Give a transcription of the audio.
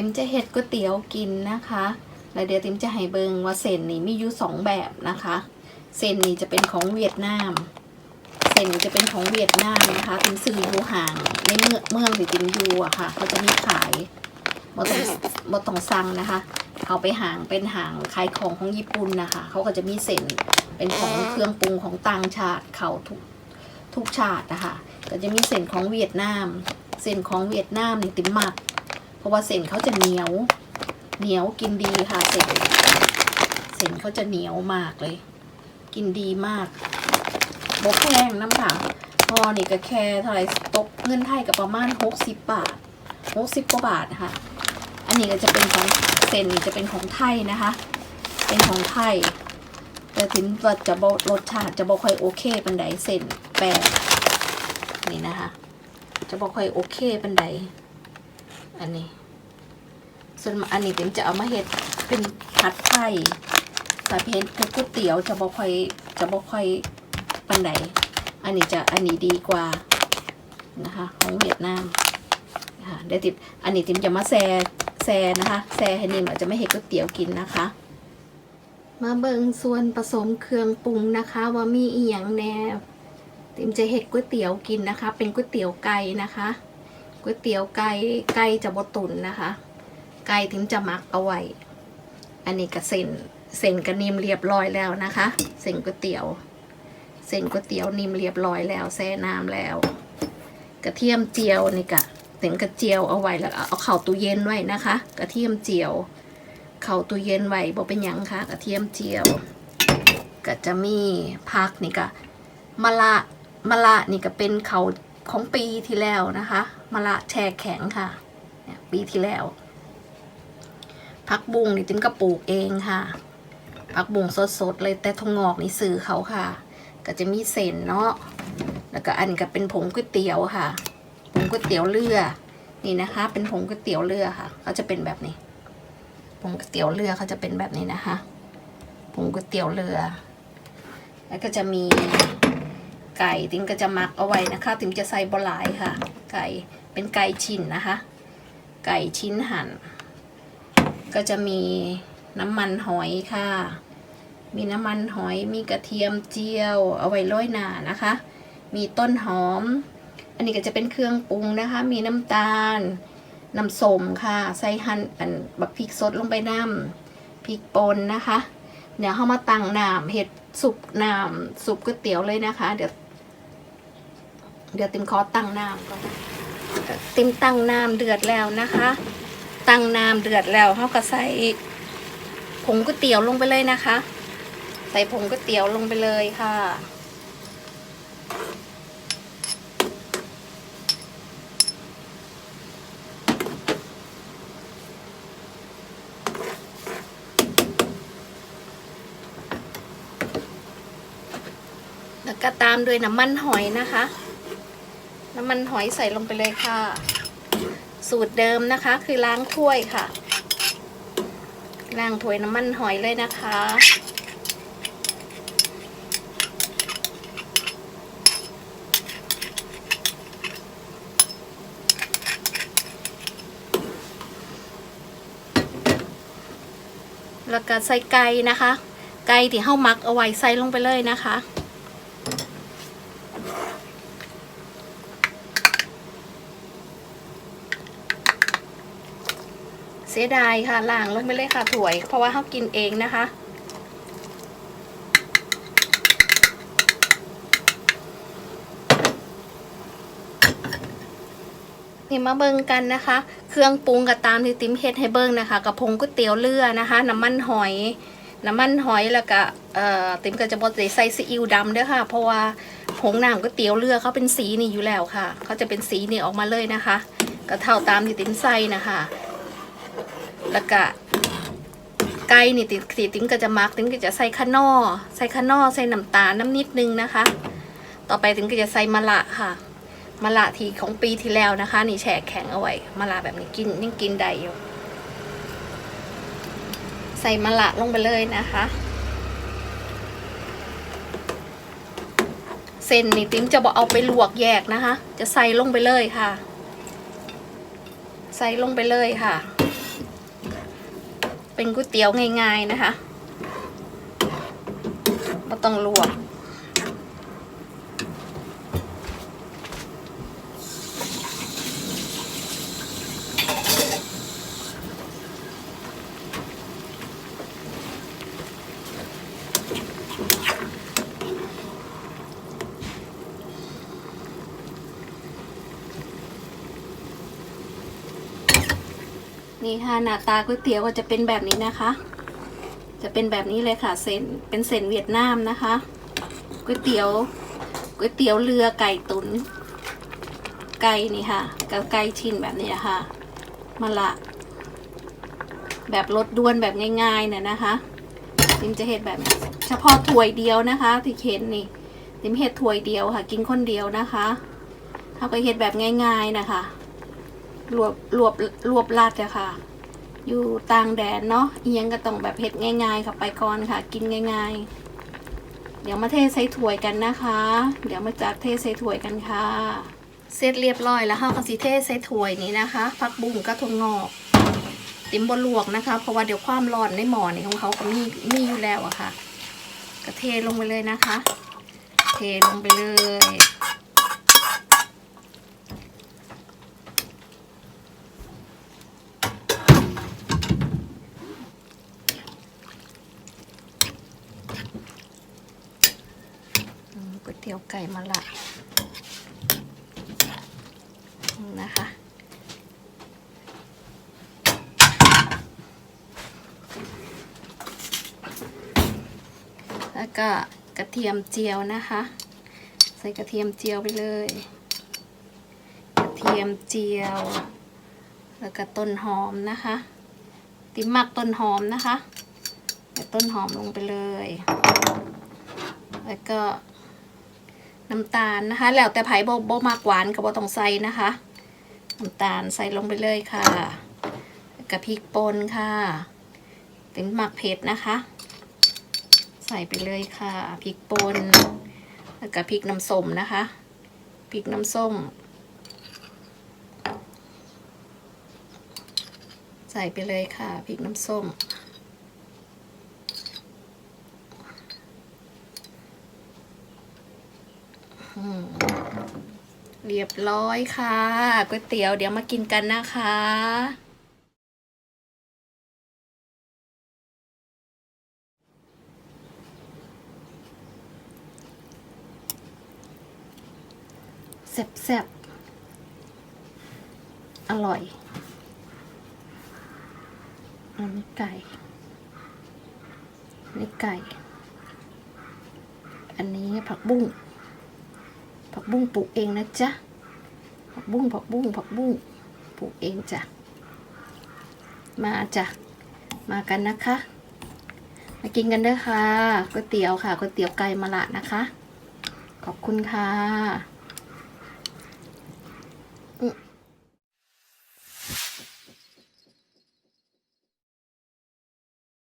ติ๋มจะเฮ็ดก๋วยเตี๋ยวกินนะคะ แล้วเดี๋ยวติ๋มจะให้เบิงว่าเส้นนี่มีอยู่สองแบบนะคะ เส้นนี่จะเป็นของเวียดนาม เส้นนี่จะเป็นของเวียดนามนะคะติ๋มซื้ออยู่ห่างในเมืองเมืองที่ติ๋มอยู่อะค่ะเขาจะมีขายบ่ต้องบต้องสั่งนะคะเขาไปห่างเป็นห่างขายของของญี่ปุ่นนะคะเขาก็จะมีเส้นเป็นของเครื่องปรุงของต่างชาติเขาทุกทุกชาตินะคะก็จะมีเส้นของเวียดนาม เส้นของเวียดนามนี่ติ๋มมัก เพราะว่าเส้นเขาจะเหนียว เหนียวกินดีค่ะเส้นเส้นเขาจะเหนียวมากเลย กินดีมากบกแพงน้ำค่ะพอนี่ก็แค่เท่าไหร่ตกเงินไทยกับประมาณหกสิบบาทหกสิบกว่าบาทค่ะ อันนี้ก็จะเป็นของเส้นจะเป็นของไทยนะคะ เป็นของไทยแต่ถึงว่าจะบรสชาติจะบอกค่อยโอเคปันไดเส้นแปลกนี่นะคะ จะบอกค่อยโอเคปันได อันนี้ ส่วนอันนี้เป็นจะเอามาเฮ็ดเป็นผัดไทยแต่เพนเป็นก๋วยเตี๋ยวจะบ่ค่อยจะบ่ค่อยปันใดอันนี้จะอันนี้ดีกว่านะคะของเวียดนามนะคะเดี๋ยวติดอันนี้ติมจะมาแซ่แซ่นะคะแซ่ให้นิ่มอาจจะไม่เห็นก๋วยเตี๋ยวกินนะคะ มาเบิ่งส่วนผสมเครื่องปรุงนะคะ ว่ามีอีหยังแน่ติมจะเห็ดก๋วยเตี๋ยวกินนะคะ เป็นก๋วยเตี๋ยวไก่นะคะ ก๋วยเตี๋ยวไก่ไก่จะบดตุนนะคะ ไก่ถึงจะหมักเอาไว้ อันนี้ก็เส้นเส้นกระนิ่มเรียบร้อยแล้วนะคะ เส้นก๋วยเตี๋ยว เส้นก๋วยเตี๋ยวนิ่มเรียบร้อยแล้วแช่น้ำแล้ว กระเทียมเจียวนี่กะถึงกระเจียวเอาไว้แล้วเอาเข้าตู้เย็นไว้นะคะ กระเทียมเจียว เข้าตู้เย็นไว้บ่เป็นยังค่ะกระเทียมเจียว ก็จะมีผักนี่ก็มะละมะละนี่ก็เป็นเขาของปีที่แล้วนะคะ มะละแช่แข็งค่ะเนี่ยปีที่แล้วผักบุ้งนี่ติ้มก็ปลูกเองค่ะผักบุ้งสดๆเลยแต่ทงงอกนี่ซื้อเขาค่ะ ก็จะมีเส้นเนาะแล้วก็อันก็เป็นผงก๋วยเตี๋ยวค่ะผงก๋วยเตี๋ยวเรือนี่นะคะ เป็นผงก๋วยเตี๋ยวเรือค่ะเขาจะเป็นแบบนี้ผงก๋วยเตี๋ยวเรือเขาจะเป็นแบบนี้นะคะผงก๋วยเตี๋ยวเรือ แล้วก็จะมี ไก่ติ้มก็จะหมักเอาไว้นะคะติ้มจะใส่บหลายค่ะ ไก่เป็นไก่ชิ้นนะคะ ไก่ชิ้นหั่น ก็จะมีน้ำมันหอยค่ะ มีน้ำมันหอยมีกระเทียมเจียว เอาไว้โรยหน้านะคะ มีต้นหอม อันนี้ก็จะเป็นเครื่องปรุงนะคะ มีน้ำตาลน้ำส้มค่ะ ใส่หั่นอันบักพริกสดลงไปน้ำพริกป่นนะคะ เดี๋ยวเข้ามาตั้งน้ำเห็ดสุปน้ำสุปก๋วยเตี๋ยวเลยนะคะ เดี๋ยว เดี๋ยวติมขอตั้งน้ำก่อนติมตั้งน้ำเดือดแล้วนะคะ ตั้งน้ำเดือดแล้วเขาก็ใส่ผงก๋วยเตี๋ยวลงไปเลยนะคะ ใส่ผงก๋วยเตี๋ยวลงไปเลยค่ะแล้วก็ตามด้วยน้ำมันหอยนะคะ น้ำมันหอยใส่ลงไปเลยค่ะ สูตรเดิมนะคะคือล้างถ้วยค่ะ ล้างถ้วยน้ำมันหอยเลยนะคะ แล้วก็ใส่ไก่นะคะ ไก่ที่เฮามักเอาไว้ใส่ลงไปเลยนะคะ เสียดายค่ะล้างลงไปเลยค่ะถวย เพราะว่าเขากินเองนะคะ นี่มาเบิ่งกันนะคะ เครื่องปรุงกับตามที่ติ๋มเฮ็ดให้เบิ่งนะคะกับผงก๋วยเตี๋ยวเรือนะคะ น้ำมันหอย น้ำมันหอยแล้วก็เอ่อติ๋มก็จะบดใส่ซีอิ๊วดำด้อค่ะ เพราะว่าผงน้ำก๋วยเตี๋ยวเรือเขาเป็นสีนี่อยู่แล้วค่ะเขาจะเป็นสีนี่ออกมาเลยนะคะ ก็เท่าตามที่ติ๋มใส่นะคะ แล้วก็ไก่นี่ติติติ้งก็จะมักติ้งก็จะใส่ขนอใส่ขนอใส่น้ำตาลน้ำนิดนึงนะคะ ต่อไปติ้งก็จะใส่มะละค่ะมะละทีของปีที่แล้วนะคะ นี่แช่แข็งเอาไว้มะละแบบนี้กินยังกินได้อยู่ ใส่มะละลงไปเลยนะคะเส้นนี่ติ้งจะบอกเอาไปลวกแยกนะคะ จะใส่ลงไปเลยค่ะ ใส่ลงไปเลยค่ะ เป็นก๋วยเตี๋ยวง่ายๆนะคะไม่ต้องลวก นี่ค่ะหน้าตาก๋วยเตี๋ยวก็จะเป็นแบบนี้นะคะ จะเป็นแบบนี้เลยค่ะเส้นเป็นเส้นเวียดนามนะคะก๋วยเตี๋ยวก๋วยเตี๋ยวเรือไก่ตุนไก่นี่ค่ะกับไก่ชิ้นแบบนี้ค่ะมะละ แบบรสด้วนแบบง่ายๆน่ะนะคะติมจะเห็ดแบบเฉพาะถ้วยเดียวนะคะที่เข็นนี่ติมเห็ดถ้วยเดียวค่ะ กินคนเดียวนะคะถ้าไปเห็ดแบบง่าย ๆนะคะ รวบรวบรวบลัดอะค่ะ อยู่ต่างแดนเนาะอียังก็ต้องแบบเผ็ดง่ายๆค่ะไปก่อนค่ะ กินง่ายๆ เดี๋ยวมาเทใส่ถ้วยกันนะคะ เดี๋ยวมาจัดเทใส่ถ้วยกันค่ะ เสร็จเรียบร้อยแล้วค่ะก็สิเทใส่ถ้วยนี้นะคะผักบุ้งกระทงงอกติมบลวกนะคะ เพราะว่าเดี๋ยวความร้อนในหม้อนี่ของเขาก็มีมีอยู่แล้วอะค่ะก็เทลงไปเลยนะคะ เทลงไปเลย อืมก๋วยเตี๋ยวไก่มะละนะคะ แล้วก็กระเทียมเจียวนะคะ ใส่กระเทียมเจียวไปเลย กระเทียมเจียว แล้วก็ต้นหอมนะคะ ติมหมักต้นหอมนะคะใส่ต้นหอมลงไปเลย แล้วก็ น้ำตาลนะคะ แล้วแต่ไผ่โบโบมากหวานก็บ่ต้องใส่นะคะ น้ำตาลใส่ลงไปเลยค่ะกับพริกป่นค่ะเป็นหมักเผ็ดนะคะ ใส่ไปเลยค่ะพริกป่นแล้วก็พริกน้ำส้มนะคะพริกน้ำส้ม ใส่ไปเลยค่ะพริกน้ำส้ม อืม เรียบร้อยค่ะก๋วยเตี๋ยวเดี๋ยวมากินกันนะคะแซ่บๆ อร่อยอันนี้ไก่ อันนี้ไก่ อันนี้ผักบุ้ง บุ้งปลูกเองนะจ๊ะผักบุ้งผักบุ้งผักบุ้งปลูกเองจ้ะ มาจ้ะ มากันนะคะ มากินกันเด้อค่ะก๋วยเตี๋ยวค่ะก๋วยเตี๋ยวไก่มะละนะคะ ขอบคุณค่ะ